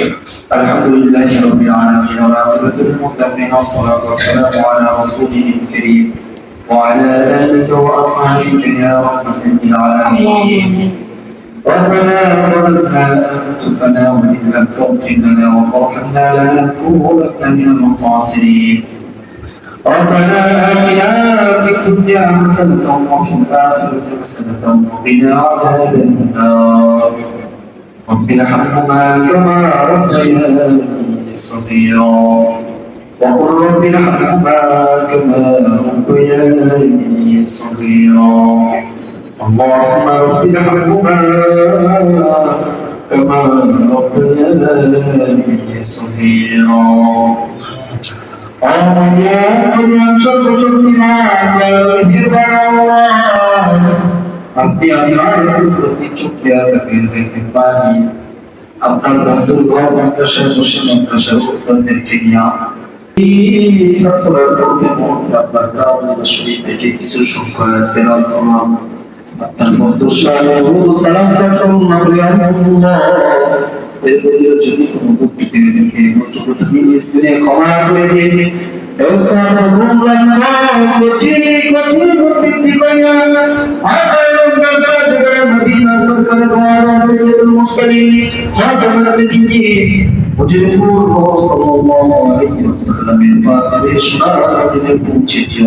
الحمد لله رب العالمين والعاقبة للمتقين والصلاة والسلام على رسوله الكريم وعلى آله وأصحابه يا رحمة للعالمين. ربنا ظلمنا أنفسنا وإن لم تغفر لنا وترحمنا لنكونن من الخاسرين. ربنا آتنا في الدنيا حسنة وفي الآخرة حسنة وقنا عذاب النار. رب ارحمهما كما ربياني صغيرا وقل رب ارحمهما كما ربياني صغيرا اللهم رب ارحمهما كما ربياني صغيرا আপনি আমার প্রতি চুকিয়া থাকেন দেখতে পারি আপনার বন্ধুর ঘর মাদ্রাসায় বসে মাদ্রাসার উস্তাদদেরকে নিয়ে কিছু সংখ্যা তেলাওয়াত করলাম আপনার বন্ধুর সালাম করলাম এর প্রতি যদি কোনো উপকৃত থাকে ক্ষমা করে দিয়ে ব্যবস্থা الذي خاتم النبيين وجنبور صلى الله عليه وسلم فاتر إشارة لكم أيها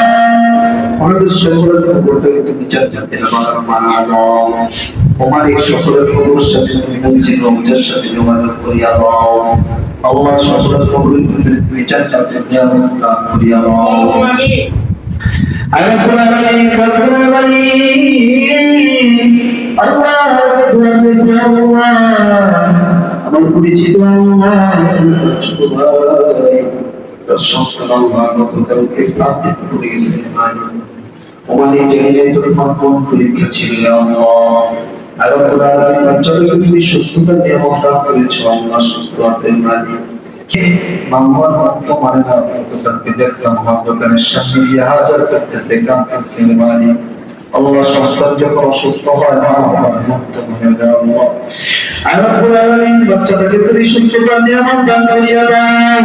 সকলের খবরটা তুমি জানতে তোমার এই সকলের খবর সাথে তুমি নবীজি রমজার পরিচিত ওমানে জেনে তো তোমার পরীক্ষা ছিল? আর আল্লাহ বাচ্চাকে তুমি সুস্থতা দিয়ে দান করেছ, আল্লাহ সুস্থ আছেন মালিক মামুয়ার ভক্ত মানে না গতকালকে দেখলাম আমার দোকানের সামনে গিয়ে হাজার করতেছে গান করছে আল্লাহ সন্তান যখন অসুস্থ হয়, মা আমার মুক্ত মনে দেয় আল্লাহ। আল্লাহ আলামিন বাচ্চাটাকে তুমি সুস্থতা নিয়ামত দান করিয়া দাও।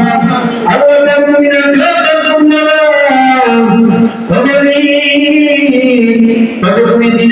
আল্লাহ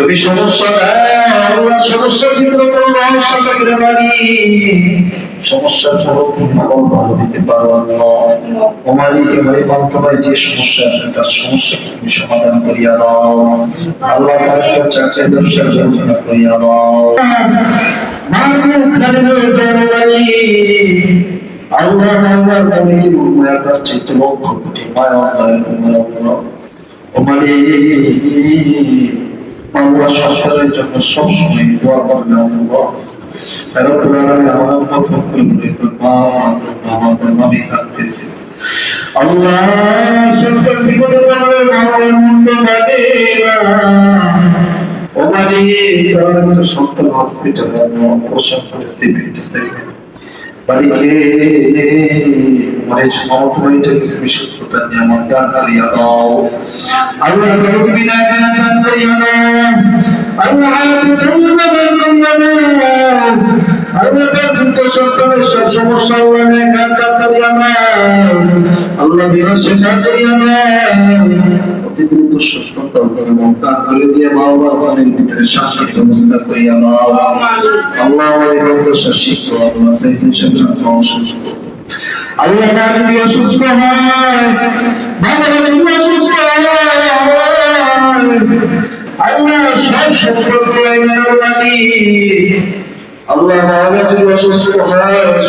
তুমি সমস্যা আল্লাহ সমস্যা কিন্তু আল্লাহ সাথে করে বাড়ি সমস্যার খবর আমার ভালো দিতে পারো আল্লাহ। তোমারই এবারে বান্ধবায় যে সমস্যা আছে, তার সমস্যা তুমি সমাধান করিয়া দাও। আল্লাহ তার একটা ব্যবসার ব্যবস্থা করিয়া দাও। মানব খালিদের জনবাড়ি আল্লাহ আল্লাহ বলে উম্মার কাছে তো লক্ষ কোটি মায়া আল্লাহ তোমার আল্লাহ তোমারই জন্য সবসময় দোয়া করবে আল্লাহ কারণ কোরআনে আমার পক্ষ করে তো আমাদের নবী থাকতেছে আল্লাহ সরকার বিপদে পড়লে আমার মন্দ লাগে ও মানে তারা সন্তান হসপিটালে অপারেশন করেছে সুস্থতা নিয়ে আমার দান করিয়া দাও। আল্লাহ তুমি না দান করিয়া দাও। আল্লাহ তুমি না দান করিয়া দাও। আল্লাহ কিন্তু সন্তানের সব সমস্যা দ্রুত সুস্থতা করে মমতা করে দিয়ে মা বাবার ঘরের ভিতরে আল্লাহ যদি অসুস্থ হয় বাবা হয় হয়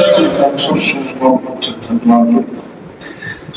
সব সম্পর্ক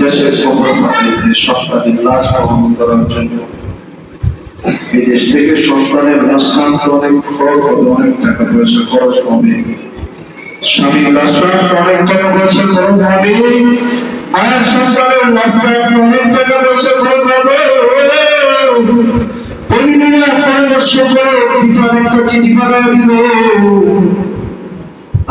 দেশের খবর জন্য বিদেশ থেকে সন্তানের লাশ খরচ হবে অনেক টাকা পয়সা খরচ হবে। স্বামী লাশ অনেক টাকা পয়সা খরচ হবে। মায়ের সন্তানের লাশ অনেক টাকা পয়সা খরচ হবে। পরিবারের পরামর্শ করে পিতার একটা চিঠি পাঠিয়ে দিল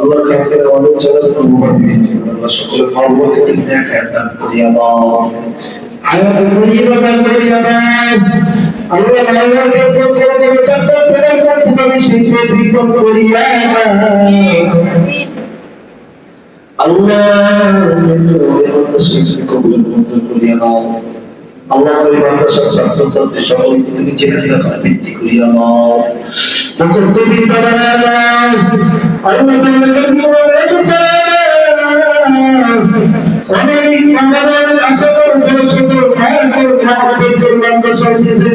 আল্লাহ কাছে আমাদের যারা অনুভব আল্লাহ সকলের মর্মকে তিনি এক দান করিয়া দাও। আয়াত করিয়া দান করিয়া দাও আল্লাহ আল্লাহকে পক্ষে যাবে চাকর করে করতে পারি সেই বিপদ করিয়া আল্লাহ সেই কবুল মঞ্জুর করিয়া দাও। আল্লাহ মাদ্রাসার ছাত্র ছাত্রী সকলকে তুমি জেনে জাফা বৃদ্ধি আমাদের আশা করব শুধু মায়ের করব দিছে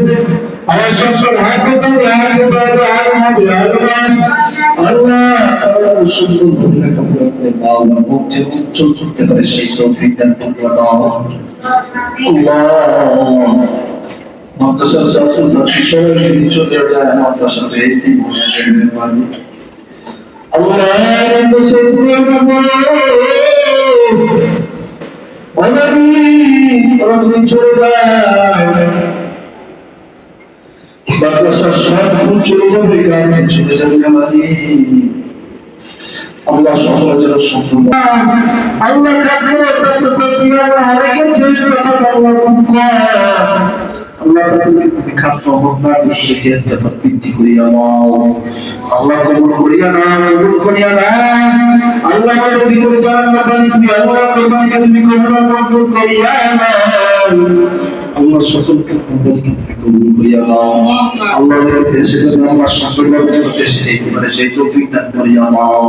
মাদ্রাসার ছাত্র ছাত্রী চলে যায় মাদ্রাসাতে এই অনেকদিন চলে যায় মাদ্রাসার সব ফুল চলে যাবে গাছ চলে যাবে কামালি আল্লাহ সকলে যেন সুন্দর আল্লাহ কাছে ছাত্র ছাত্রীরা অনেকের চেষ্টা কথা আল্লাহ আল্লাহ তুমি খাস মহব্বত করে যে বৃদ্ধি করিয়া নাও। আল্লাহ কবুল করিয়া নাও কবুল করিয়া নাও। আল্লাহ কবুল করে জানান না তুমি আল্লাহ কোরবানি তুমি কবুল করিয়া নাও। আল্লাহ সকলকে কবুল কবুল করিয়া দাও আল্লাহ দেশে যেন আমরা সকল দেশে যেতে পারে সেই তৌফিক দান করিয়া দাও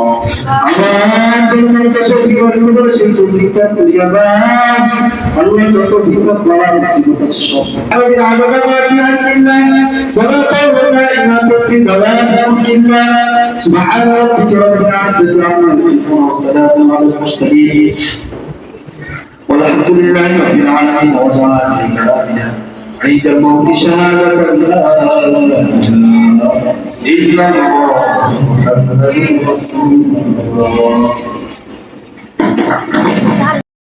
আমার জন্য দেশে বিবাস করে সেই তৌফিক দান করিয়া দাও আল্লাহ যত বিপদ বালা মুসিবত আছে সব আমাদের আলাদা বাকি আর কিল্লা صلاة ودائمة في ضلال مكنا سبحان ربك رب العزة عما يصفون وسلام على المرسلين والحمد لله رب العالمين وصلى على كلامنا عند الموت شهادة لا إله إلا الله محمد رسول الله